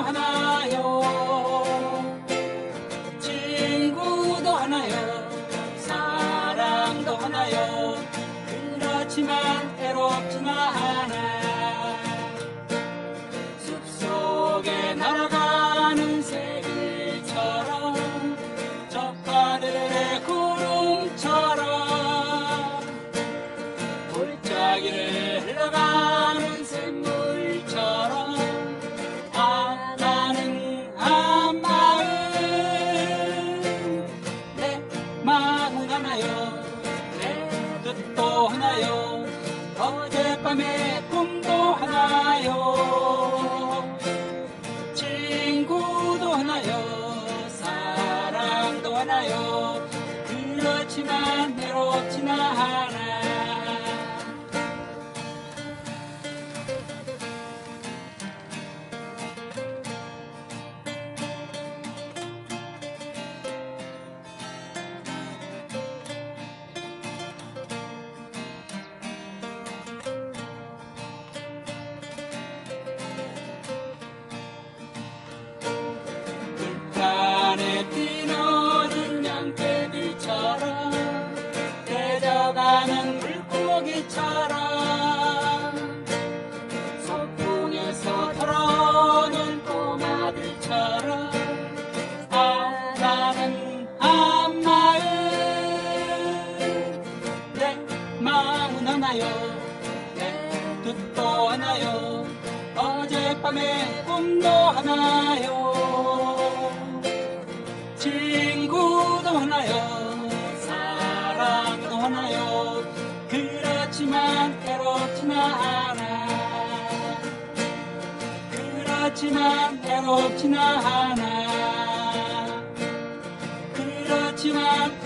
하나요? 친구도 하나요? 사랑도 하나요? 그렇지만 내 뜻도 하나요. 어젯밤의 꿈도 하나요. 친구도 하나요. 사랑도 하나요. 그렇지만 외롭지는 않아 불판에 뛰노는 양떼들처럼 내려가는 물고기처럼 소풍에서 털어놓은 꼬마들처럼 아 나는 한 마음 내 마음은 하나요? 내 뜻도 하나요? 어젯밤의 꿈도 하나요 친구도 하나요. 사랑도 하나요. 그렇지만 괴롭지는 않아. 그렇지만 괴롭지는 않아. 그렇지만